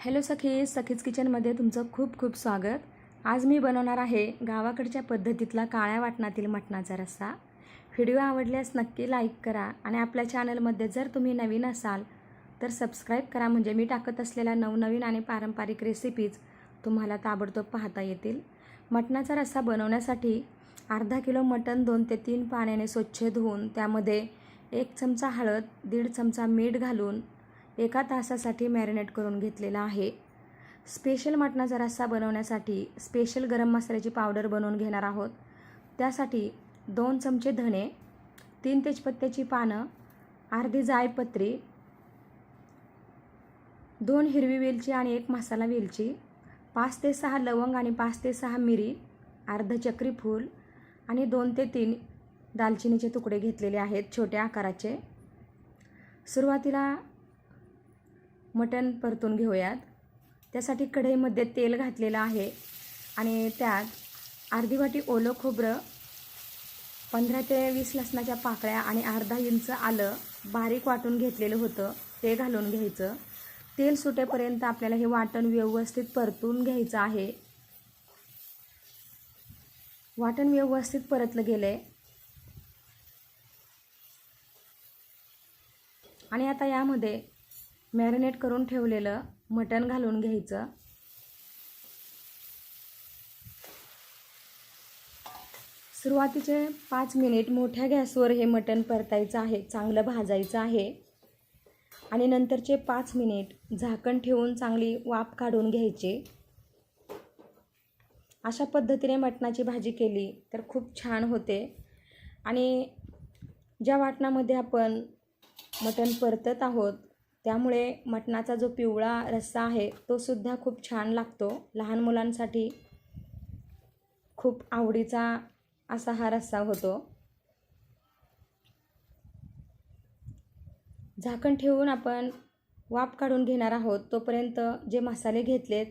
Hello सखी सखीज किचनमध्ये तुमचं खूप खूप स्वागत. आज मी बनवणार आहे गावाकडच्या पद्धतीतला काळ्या वाटणातील मटणाचा रस्सा. व्हिडिओ आवडल्यास नक्की लाईक करा आणि आपल्या चॅनलमध्ये जर तुम्ही नवीन असाल तर सबस्क्राईब करा. म्हणजे मी टाकत असलेल्या नवनवीन आणि पारंपरिक रेसिपीज तुम्हाला ताबडतोब पाहता येतील. मटणाचा रस्सा बनवण्यासाठी अर्धा किलो मटण दोन ते तीन पाण्याने स्वच्छ धुवून त्यामध्ये एक चमचा हळद दीड चमचा मीठ घालून एका तासासाठी मॅरिनेट करून घेतलेला आहे. स्पेशल मटणाचा रस्सा बनवण्यासाठी स्पेशल गरम मसाल्याची पावडर बनवून घेणार आहोत. त्यासाठी दोन चमचे धणे तीन तेजपत्त्याची पानं अर्धी जायपत्री दोन हिरवी वेलची आणि एक मसाला वेलची पाच ते सहा लवंग आणि पाच ते सहा मिरी अर्ध चक्री फूल आणि दोन ते तीन दालचिनीचे तुकडे घेतलेले आहेत छोट्या आकाराचे. सुरुवातीला मटण परतून घेऊयात. त्यासाठी कढईमध्ये तेल घातलेलं आहे आणि त्यात अर्धी वाटी ओलं खोबरं पंधरा ते वीस लसणाच्या पाकळ्या आणि अर्धा इंच आलं बारीक वाटून घेतलेलं होतं ते घालून घ्यायचं. तेल सुटेपर्यंत आपल्याला हे वाटण व्यवस्थित परतून घ्यायचं आहे. वाटण व्यवस्थित परतलं गेलं आहे आणि आता यामध्ये मॅरिनेट करून ठेवलेलं मटण घालून घ्यायचं. सुरुवातीचे पाच मिनिट मोठ्या गॅसवर हे मटण परतायचं आहे चांगलं भाजायचं आहे. आणि नंतरचे पाच मिनिट झाकण ठेवून चांगली वाफ काढून घ्यायची. अशा पद्धतीने मटणाची भाजी केली तर खूप छान होते. आणि ज्या वाटणामध्ये आपण मटण परतत आहोत त्यामुळे मटणाचा जो पिवळा रस्सा आहे तो सुद्धा खूप छान लागतो. लहान मुलांसाठी खूप आवडीचा असा हा रस्सा होतो. झाकण ठेवून आपण वाफ काढून घेणार आहोत. तोपर्यंत जे मसाले घेतलेत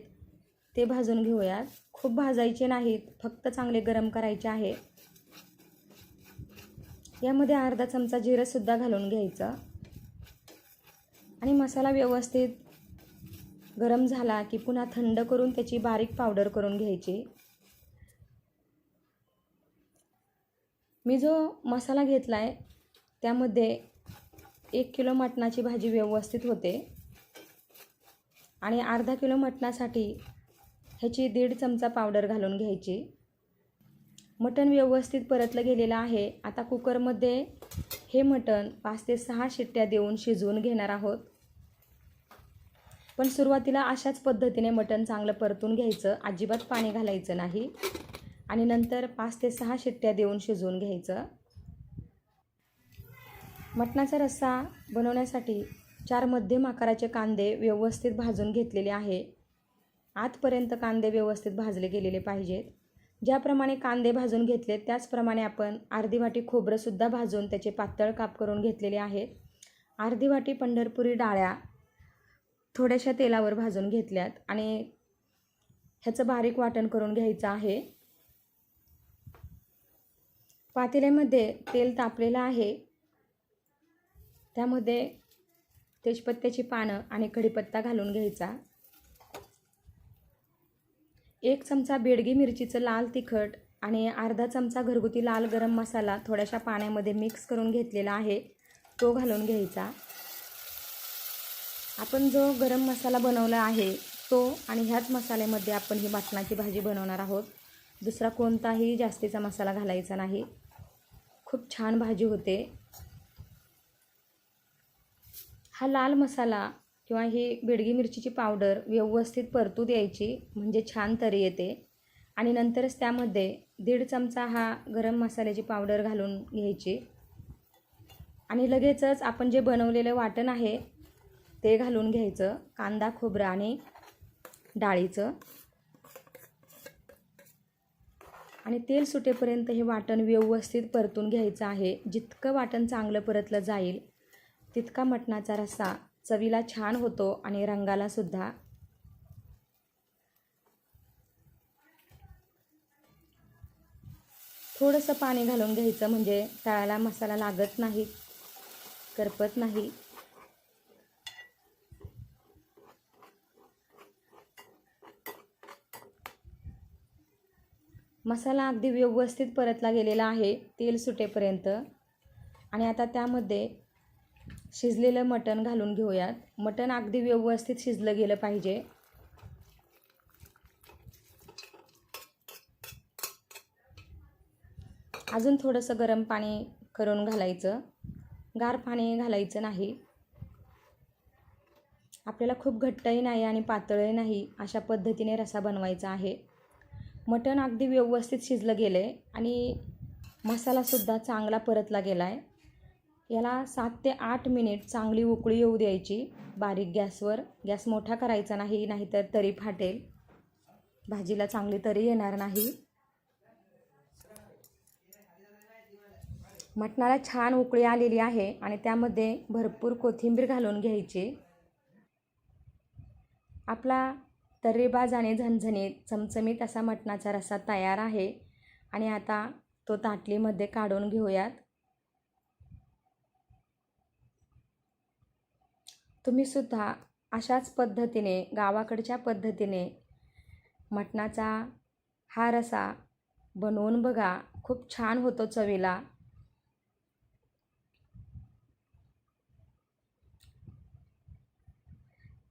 ते भाजून घेऊयात. खूप भाजायचे नाहीत फक्त चांगले गरम करायचे आहे. यामध्ये अर्धा चमचा जिरंसुद्धा घालून घ्यायचं. आणि मसाला व्यवस्थित गरम झाला की पुन्हा थंड करून त्याची बारीक पावडर करून घ्यायची. मी जो मसाला घेतला आहे त्यामध्ये एक किलो मटणाची भाजी व्यवस्थित होते. आणि अर्धा किलो मटणासाठी ह्याची दीड चमचा पावडर घालून घ्यायची. मटण व्यवस्थित परतलं गेलेलं आहे. आता कुकरमध्ये हे मटण पाच ते सहा शिट्ट्या देऊन शिजवून घेणार आहोत. पण सुरुवातीला अशाच पद्धतीने मटण चांगलं परतून घ्यायचं अजिबात पाणी घालायचं नाही. आणि नंतर पाच ते सहा शिट्ट्या देऊन शिजवून घ्यायचं. मटणाचा रस्सा बनवण्यासाठी चार मध्यम आकाराचे कांदे व्यवस्थित भाजून घेतलेले आहे. आतपर्यंत कांदे व्यवस्थित भाजले गेलेले पाहिजेत. ज्याप्रमाणे कांदे भाजून घेतले त्याचप्रमाणे आपण अर्धी वाटी खोबरंसुद्धा भाजून त्याचे पातळ काप करून घेतलेले आहेत. अर्धी वाटी पंढरपुरी डाळ्या थोड्याशा तेलावर भाजून घेतल्यात आणि ह्याचं बारीक वाटण करून घ्यायचं आहे. पातेल्यामध्ये तेल तापलेलं आहे. त्यामध्ये तेजपत्त्याची पानं आणि कढीपत्ता घालून घ्यायचा. एक चमचा बेडगी मिरचीचं लाल तिखट आणि अर्धा चमचा घरगुती लाल गरम मसाला थोड्याशा पाण्यामध्ये मिक्स करून घेतलेला आहे. तो घालून घ्यायचा. आपण जो गरम मसाला बनवला आहे तो आणि ह्याच मसाल्यामध्ये आपण ही मटणाची भाजी बनवणार आहोत. दुसरा कोणताही जास्तीचा मसाला घालायचा नाही. खूप छान भाजी होते. हा लाल मसाला किंवा ही बेडगी मिरचीची पावडर व्यवस्थित परतू द्यायची म्हणजे छान तरी येते. आणि नंतरच त्यामध्ये दीड चमचा हा गरम मसाल्याची पावडर घालून घ्यायची. आणि लगेचच आपण जे बनवलेलं वाटण आहे ते घालून घ्यायचं कांदा खोबरं आणि डाळीचं. आणि तेल सुटेपर्यंत हे वाटण व्यवस्थित परतून घ्यायचं आहे. जितकं वाटण चांगलं परतलं जाईल तितका मटणाचा रस्सा चवीला छान होतो आणि रंगाला सुद्धा. थोडंसं पाणी घालून घ्यायचं म्हणजे तळाला मसाला लागत नाही करपत नाही. मसाला अगदी व्यवस्थित परतला गेलेला आहे तेल सुटेपर्यंत. आणि आता त्यामध्ये शिजलेलं मटण घालून घेऊयात. मटण अगदी व्यवस्थित शिजलं गेलं पाहिजे. अजून थोडंसं गरम पाणी करून घालायचं. गार पाणी घालायचं नाही. आपल्याला खूप घट्टही नाही आणि पातळही नाही अशा पद्धतीने रसा बनवायचा आहे. मटण अगदी व्यवस्थित शिजलं गेलं आहे आणि मसालासुद्धा चांगला परतला गेला आहे याला सात ते आठ मिनिट चांगली उकळी येऊ द्यायची बारीक गॅसवर. गॅस मोठा करायचा नाही नाहीतर तरी फाटेल. भाजीला चांगली तरी येणार नाही. मटणाला छान उकळी आलेली आहे आणि त्यामध्ये भरपूर कोथिंबीर घालून घ्यायची. आपला तर्रीबाज आणि झणझणीत चमचमीत असा मटणाचा रस्सा तयार आहे. आणि आता तो ताटलीमध्ये काढून घेऊयात. तुम्हीसुद्धा अशाच पद्धतीने गावाकडच्या पद्धतीने मटणाचा हा रसा बनवून बघा. खूप छान होतो चवीला.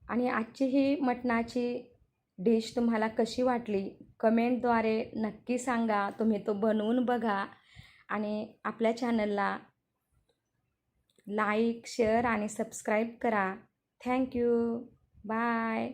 आणि आजची ही मटणाची डिश तुम्हाला कशी वाटली? कमेंटद्वारे नक्की सांगा. तुम्ही तो बनवून बघा. आणि आपल्या चॅनलला लाईक शेअर आणि सबस्क्राईब करा. Thank you. बाय.